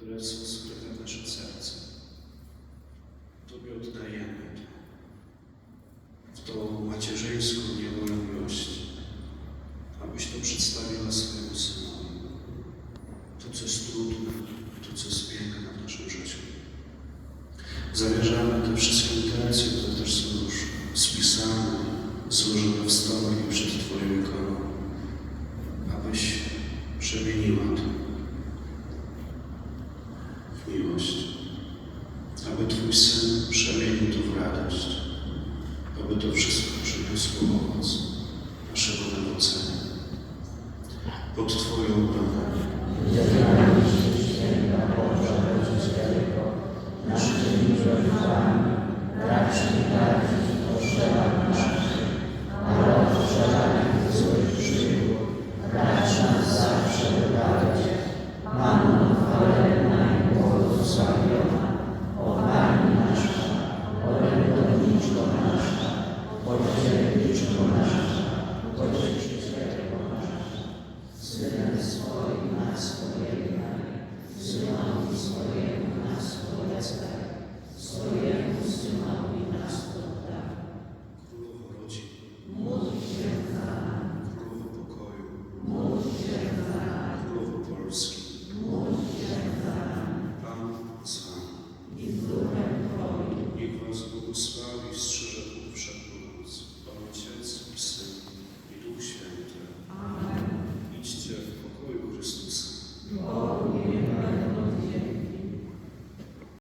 które są skryte w naszym sercu. Tobie oddajemy to. W tą macierzyńską niewolę miłości, abyś to przedstawiła swojemu Synowi. To, co jest trudne, to, co jest piękne w naszym życiu. Zawierzamy te wszystkie intencje, które też są już spisane, złożone w stole i przed Twoją ikoną, abyś przemieniła to miłość, aby Twój Syn przemienił to w radość, aby to wszystko przyniosło owoc naszego nawrócenia. Pod Twoją bramą